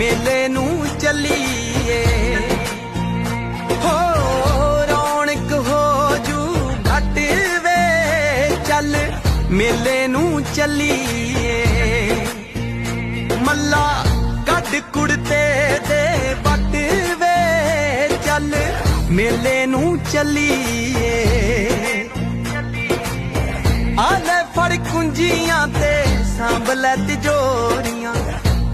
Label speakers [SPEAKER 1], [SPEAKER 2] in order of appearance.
[SPEAKER 1] ਮੇਲੇ ਨੂੰ ਚੱਲੀਏ। ਹੋ ਰੌਣਕ ਹੋ ਜੂ ਘਟ ਵੇ, ਚੱਲ ਮੇਲੇ ਨੂੰ ਚੱਲੀਏ। ਮੱਲਾ ਕੱਢ ਕੁੜਤੇ ਦੇ ਵੱਟ ਵੇ, ਚੱਲ ਮੇਲੇ ਨੂੰ ਚੱਲੀਏ। ਆ ਫੜ ਕੁੰਜੀਆਂ ਤੇ, ਸਾਂਭ ਲੈ ਤਿਜੋਰੀਆਂ